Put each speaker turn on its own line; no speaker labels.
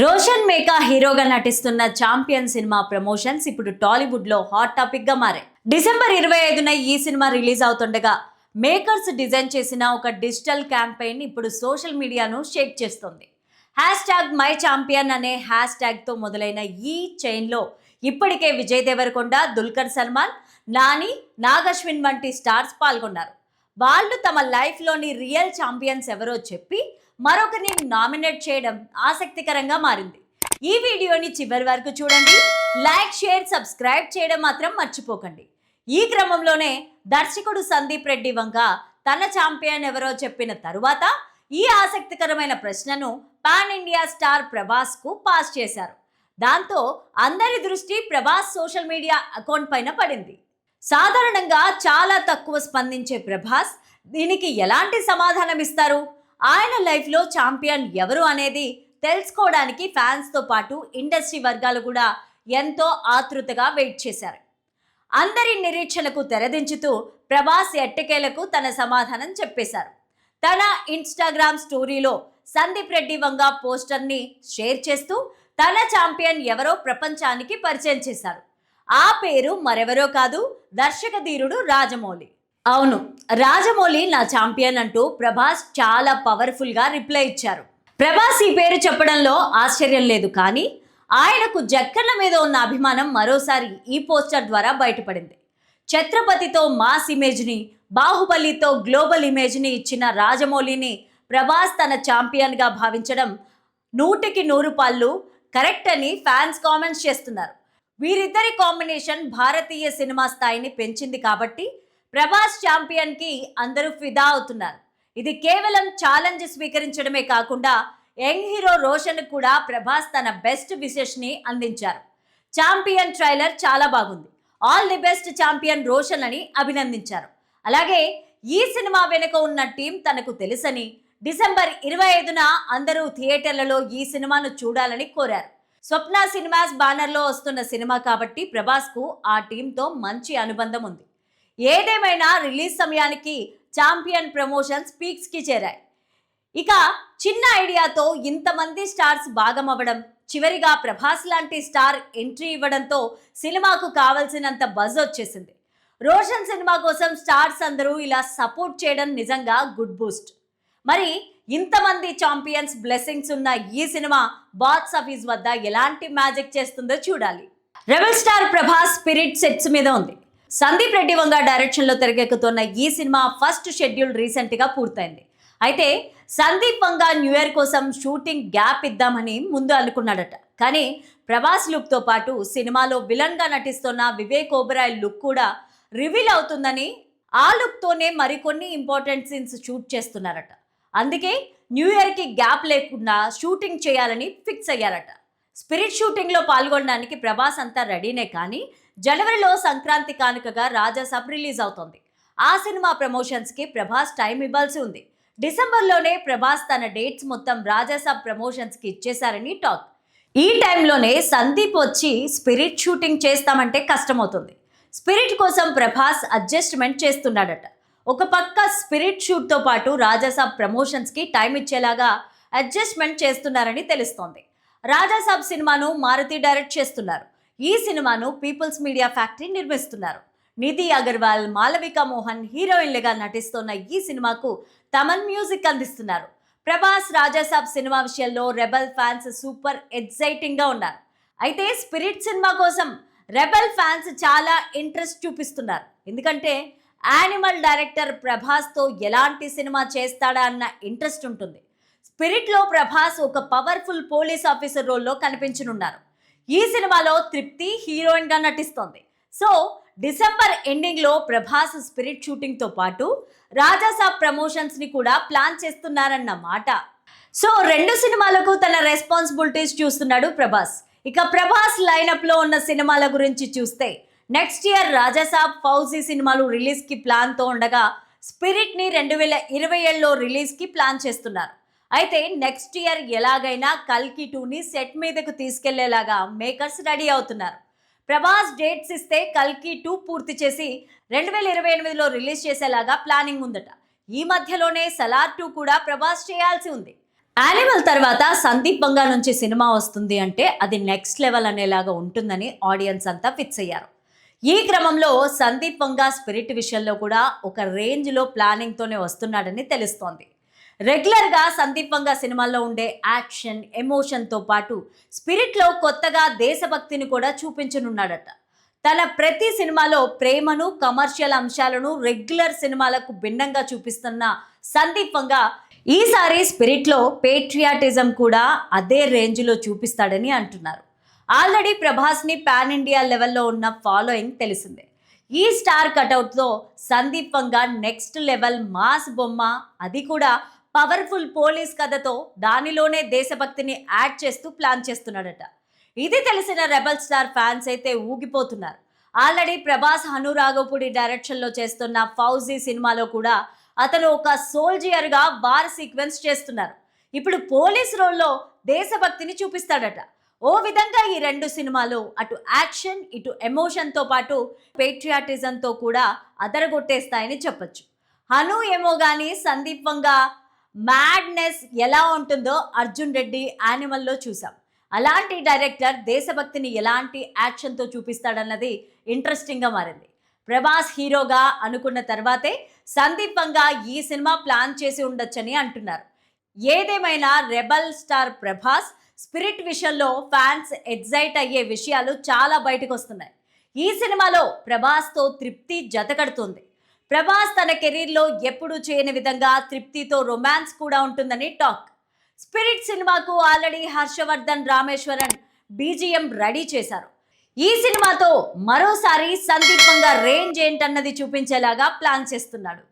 రోషన్ మేకా హీరోగా నటిస్తున్న champion cinema promotions ఇప్పుడు టాలీవుడ్లో హాట్ టాపిక్గా మారాయి. డిసెంబర్ ఇరవై ఐదున ఈ సినిమా రిలీజ్ అవుతుండగా మేకర్స్ డిజైన్ చేసిన ఒక డిజిటల్ క్యాంపెయిన్ ఇప్పుడు సోషల్ మీడియాను షేక్ చేస్తుంది. హ్యాష్ ట్యాగ్ మై ఛాంపియన్ అనే హ్యాష్ ట్యాగ్తో మొదలైన ఈ చైన్లో ఇప్పటికే విజయ్ దేవరకొండ దుల్కర్ సల్మాన్ నాని నాగశ్విన్ వంటి స్టార్స్ పాల్గొన్నారు. వాళ్ళు తమ లైఫ్లోని రియల్ ఛాంపియన్స్ ఎవరో చెప్పి మరొకరిని నామినేట్ చేయడం ఆసక్తికరంగా మారింది. ఈ వీడియోని చివరి వరకు చూడండి. లైక్ షేర్ సబ్స్క్రైబ్ చేయడం మాత్రం మర్చిపోకండి. ఈ క్రమంలోనే దర్శకుడు సందీప్ రెడ్డి వంగ తన ఛాంపియన్ ఎవరో చెప్పిన తరువాత ఈ ఆసక్తికరమైన ప్రశ్నను పాన్ ఇండియా స్టార్ ప్రభాస్కు పాస్ చేశారు. దాంతో అందరి దృష్టి ప్రభాస్ సోషల్ మీడియా అకౌంట్ పైన పడింది. సాధారణంగా చాలా తక్కువ స్పందించే ప్రభాస్ దీనికి ఎలాంటి సమాధానం ఇస్తారు? ఆయన లైఫ్లో ఛాంపియన్ ఎవరు అనేది తెలుసుకోవడానికి ఫ్యాన్స్తో పాటు ఇండస్ట్రీ వర్గాలు కూడా ఎంతో ఆతృతగా వెయిట్ చేశారు. అందరి నిరీక్షణకు తెరదించుతూ ప్రభాస్ ఎట్టకేలకు తన సమాధానం చెప్పేశారు. తన ఇన్స్టాగ్రామ్ స్టోరీలో సందీప్ రెడ్డి వంగ పోస్టర్ని షేర్ చేస్తూ తన ఛాంపియన్ ఎవరో ప్రపంచానికి పరిచయం చేశారు. ఆ పేరు మరెవరో కాదు దర్శక ధీరుడు రాజమౌళి. అవును రాజమౌళి నా ఛాంపియన్ అంటూ ప్రభాస్ చాలా పవర్ఫుల్గా రిప్లై ఇచ్చారు. ప్రభాస్ ఈ పేరు చెప్పడంలో ఆశ్చర్యం లేదు కానీ ఆయనకు జక్కన్న మీద ఉన్న అభిమానం మరోసారి ఈ పోస్టర్ ద్వారా బయటపడింది. ఛత్రపతితో మాస్ ఇమేజ్ని బాహుబలితో గ్లోబల్ ఇమేజ్ని ఇచ్చిన రాజమౌళిని ప్రభాస్ తన ఛాంపియన్గా భావించడం నూటికి నూరు పాళ్ళు కరెక్ట్ అని ఫ్యాన్స్ కామెంట్స్ చేస్తున్నారు. వీరిద్దరి కాంబినేషన్ భారతీయ సినిమా స్థాయిని పెంచింది కాబట్టి ప్రభాస్ ఛాంపియన్కి అందరూ ఫిదా అవుతున్నారు. ఇది కేవలం ఛాలెంజ్ స్వీకరించడమే కాకుండా యంగ్ హీరో రోషన్ కూడా ప్రభాస్ తన బెస్ట్ విషెస్ని అందించారు. ఛాంపియన్ ట్రైలర్ చాలా బాగుంది. All the best champion Roshan అని అభినందించారు. అలాగే ఈ సినిమా వెనుక ఉన్న టీం తనకు తెలుసని డిసెంబర్ ఇరవై ఐదున అందరూ థియేటర్లలో ఈ సినిమాను చూడాలని కోరారు. స్వప్న సినిమాస్ బ్యానర్లో వస్తున్న సినిమా కాబట్టి ప్రభాస్కు ఆ టీంతో మంచి అనుబంధం ఉంది. ఏదేమైనా రిలీజ్ సమయానికి ఛాంపియన్ ప్రమోషన్స్ పీక్స్కి చేరాయి. ఇక చిన్న ఐడియాతో ఇంతమంది స్టార్స్ భాగం అవ్వడం చివరిగా ప్రభాస్ లాంటి స్టార్ ఎంట్రీ ఇవ్వడంతో సినిమాకు కావలసినంత బజ్ వచ్చేసింది. రోషన్ సినిమా కోసం స్టార్స్ అందరూ ఇలా సపోర్ట్ చేయడం నిజంగా గుడ్ బూస్ట్. మరి ఇంతమంది ఛాంపియన్స్ బ్లెస్సింగ్స్ ఉన్న ఈ సినిమా బాక్స్ ఆఫీస్ వద్ద ఎలాంటి మ్యాజిక్ చేస్తుందో చూడాలి. Rebel star Prabhas Spirit sets మీద ఉంది. సందీప్ రెడ్డి వంగ డైరెక్షన్లో తెరకెక్కుతున్న ఈ సినిమా ఫస్ట్ షెడ్యూల్ రీసెంట్గా పూర్తయింది. అయితే సందీప్ వంగ న్యూ ఇయర్ కోసం షూటింగ్ గ్యాప్ ఇద్దామని ముందు అనుకున్నాడట. కానీ ప్రభాస్ లుక్తో పాటు సినిమాలో విలన్గా నటిస్తున్న వివేక్ ఓబరాయ్ లుక్ కూడా రివీల్ అవుతుందని ఆ లుక్తోనే మరికొన్ని ఇంపార్టెంట్ సీన్స్ షూట్ చేస్తున్నారట. అందుకే న్యూ ఇయర్కి గ్యాప్ లేకుండా షూటింగ్ చేయాలని ఫిక్స్ అయ్యారట. స్పిరిట్ షూటింగ్లో పాల్గొనడానికి ప్రభాస్ అంతా రెడీనే కానీ జనవరిలో సంక్రాంతి కానుకగా రాజా సబ్ రిలీజ్ అవుతోంది. ఆ సినిమా ప్రమోషన్స్కి ప్రభాస్ టైం ఇవ్వాల్సి ఉంది. డిసెంబర్లోనే ప్రభాస్ తన డేట్స్ మొత్తం రాజా సబ్ ప్రమోషన్స్కి ఇచ్చేశారని టాక్. ఈ టైంలోనే సందీప్ వచ్చి స్పిరిట్ షూటింగ్ చేస్తామంటే కష్టమవుతుంది. స్పిరిట్ కోసం ప్రభాస్ అడ్జస్ట్మెంట్ చేస్తున్నాడట. ఒక పక్క స్పిరిట్ షూట్తో పాటు రాజాసాబ్ ప్రమోషన్స్కి టైం ఇచ్చేలాగా అడ్జస్ట్మెంట్ చేస్తున్నారని తెలుస్తోంది. రాజాసాబ్ సినిమాను మారుతి డైరెక్ట్ చేస్తున్నారు. ఈ సినిమాను పీపుల్స్ మీడియా ఫ్యాక్టరీ నిర్మిస్తున్నారు. నిధి అగర్వాల్ మాలవిక మోహన్ హీరోయిన్లుగా నటిస్తున్న ఈ సినిమాకు తమన్ మ్యూజిక్ అందిస్తున్నారు. ప్రభాస్ రాజాసాబ్ సినిమా విషయంలో రెబల్ ఫ్యాన్స్ సూపర్ ఎగ్జైటింగ్గా ఉన్నారు. అయితే స్పిరిట్ సినిమా కోసం రెబల్ ఫ్యాన్స్ చాలా ఇంట్రెస్ట్ చూపిస్తున్నారు. ఎందుకంటే యానిమల్ డైరెక్టర్ ప్రభాస్తో ఎలాంటి సినిమా చేస్తాడా అన్న ఇంట్రెస్ట్ ఉంటుంది. స్పిరిట్లో ప్రభాస్ ఒక పవర్ఫుల్ పోలీస్ ఆఫీసర్ రోల్లో కనిపించనున్నారు. ఈ సినిమాలో తృప్తి హీరోయిన్గా నటిస్తోంది. సో డిసెంబర్ ఎండింగ్లో ప్రభాస్ స్పిరిట్ షూటింగ్తో పాటు రాజాసాబ్ ప్రమోషన్స్ని కూడా ప్లాన్ చేస్తున్నారన్న మాట. సో రెండు సినిమాలకు తన రెస్పాన్సిబిలిటీస్ చూస్తున్నాడు ప్రభాస్. ఇక ప్రభాస్ లైనప్లో ఉన్న సినిమాల గురించి చూస్తే నెక్స్ట్ ఇయర్ రాజాసాబ్ ఫౌజీ సినిమాలు రిలీజ్కి ప్లాన్తో ఉండగా స్పిరిట్ని రెండు వేల ఇరవై ఏడులో రిలీజ్కి ప్లాన్ చేస్తున్నారు. అయితే నెక్స్ట్ ఇయర్ ఎలాగైనా కల్కి టూని సెట్ మీదకు తీసుకెళ్ళేలాగా మేకర్స్ రెడీ అవుతున్నారు. ప్రభాస్ డేట్స్ ఇస్తే కల్కి టూ పూర్తి చేసి రెండు వేల ఇరవై ఎనిమిదిలో రిలీజ్ చేసేలాగా ప్లానింగ్ ఉందట. ఈ మధ్యలోనే సలార్ టూ కూడా ప్రభాస్ చేయాల్సి ఉంది. యానిమల్ తర్వాత సందీప్ బంగా నుంచి సినిమా వస్తుంది అంటే అది నెక్స్ట్ లెవెల్ అనేలాగా ఉంటుందని ఆడియన్స్ అంతా ఫిక్స్ అయ్యారు. ఈ క్రమంలో సందీప్ బంగా స్పిరిట్ విషయంలో కూడా ఒక రేంజ్లో ప్లానింగ్తోనే వస్తున్నాడని తెలుస్తోంది. రెగ్యులర్గా సందీపంగా సినిమాల్లో ఉండే యాక్షన్ ఎమోషన్తో పాటు స్పిరిట్లో కొత్తగా దేశభక్తిని కూడా చూపించనున్నాడట. తన ప్రతి సినిమాలో ప్రేమను కమర్షియల్ అంశాలను రెగ్యులర్ సినిమాలకు భిన్నంగా చూపిస్తున్న సందీపంగా ఈసారి స్పిరిట్లో పేట్రియాటిజం కూడా అదే రేంజ్లో చూపిస్తాడని అంటున్నారు. ఆల్రెడీ ప్రభాస్ని పాన్ ఇండియా లెవెల్లో ఉన్న ఫాలోయింగ్ తెలిసిందే. ఈ స్టార్ కటౌట్తో సందీపంగా నెక్స్ట్ లెవెల్ మాస్ బొమ్మ అది కూడా పవర్ఫుల్ పోలీస్ కథతో దానిలోనే దేశభక్తిని యాడ్ చేస్తూ ప్లాన్ చేస్తున్నాడట. ఇది తెలిసిన రెబల్ స్టార్ ఫ్యాన్స్ అయితే ఊగిపోతున్నారు. ఆల్రెడీ ప్రభాస్ హనురాఘపుడి డైరెక్షన్లో చేస్తున్న ఫౌజీ సినిమాలో కూడా అతను ఒక సోల్జియర్గా వార్ సీక్వెన్స్ చేస్తున్నారు. ఇప్పుడు పోలీస్ రోల్లో దేశభక్తిని చూపిస్తాడట. ఓ విధంగా ఈ రెండు సినిమాలు అటు యాక్షన్ ఇటు ఎమోషన్తో పాటు పేట్రియాటిజంతో కూడా అదరగొట్టేస్తాయని చెప్పొచ్చు. హను ఏమో కానీ సందీపంగా మ్యాడ్నెస్ ఎలా ఉంటుందో అర్జున్ రెడ్డి యానిమల్లో చూసాం అలాంటి డైరెక్టర్ దేశభక్తిని ఎలాంటి యాక్షన్తో చూపిస్తాడన్నది ఇంట్రెస్టింగ్గా మారింది. ప్రభాస్ హీరోగా అనుకున్న తర్వాతే సందీపంగా ఈ సినిమా ప్లాన్ చేసి ఉండొచ్చని అంటున్నారు. ఏదేమైనా రెబల్ స్టార్ ప్రభాస్ స్పిరిట్ విషయంలో ఫ్యాన్స్ ఎగ్జైట్ అయ్యే విషయాలు చాలా బయటకు వస్తున్నాయి. ఈ సినిమాలో ప్రభాస్తో తృప్తి జతకడుతుంది. ప్రభాస్ తన కెరీర్లో ఎప్పుడూ చేయని విధంగా తృప్తితో రొమాన్స్ కూడా ఉంటుందని టాక్. స్పిరిట్ సినిమాకు already Harshavardhan Rameshwar BGM ready చేశారు. ఈ సినిమాతో మరోసారి సందీపంగా రేంజ్ ఏంటన్నది చూపించేలాగా ప్లాన్ చేస్తున్నాడు.